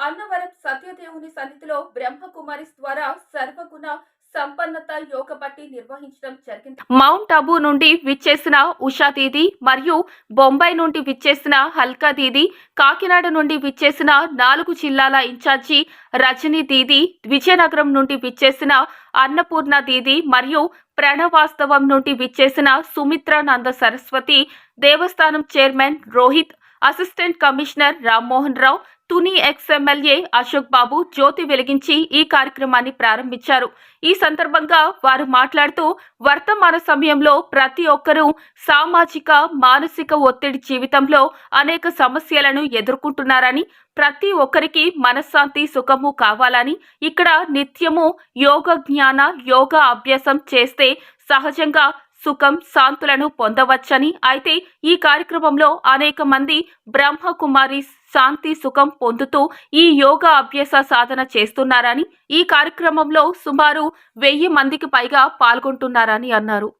అన్నవరం సత్యదేవుని సన్నిధిలో బ్రహ్మకుమారిస్ ద్వారా సర్వగుణ సంపన్నత యోగ పట్టి నిర్వహించడం జరిగింది. మౌంట్ అబు నుండి విచ్చేసిన ఉషా దీది మరియు బొంబాయి నుండి విచ్చేసిన హల్కా దీది కాకినాడ నుండి విచ్చేసిన నాలుగు జిల్లాల ఇన్ఛార్జి రజనీ దీది విజయనగరం నుండి విచ్చేసిన అన్నపూర్ణ దీది మరియు ప్రణవాస్తవం నుండి విచ్చేసిన సుమిత్రానంద సరస్వతి దేవస్థానం chairman Rohit assistant commissioner Rammohan Rao Tuni ex MLA Ashok Babu జ్యోతి వెలిగించి ఈ కార్యక్రమాన్ని ప్రారంభించారు. ఈ సందర్భంగా వారు మాట్లాడుతూ వర్తమాన సమయంలో ప్రతి ఒక్కరూ సామాజిక మానసిక ఒత్తిడి జీవితంలో అనేక సమస్యలను ఎదుర్కొంటున్నారని ప్రతి ఒక్కరికి మనశ్శాంతి సుఖము కావాలని ఇక్కడ నిత్యము యోగ జ్ఞాన యోగ అభ్యాసం చేస్తే సహజంగా సుఖం శాంతులను పొందవచ్చని. అయితే ఈ కార్యక్రమంలో అనేక మంది బ్రహ్మకుమారి శాంతి సుఖం పొందుతూ ఈ యోగా అభ్యాస సాధన చేస్తున్నారని ఈ కార్యక్రమంలో సుమారు వెయ్యి మందికి పైగా పాల్గొంటున్నారని అన్నారు.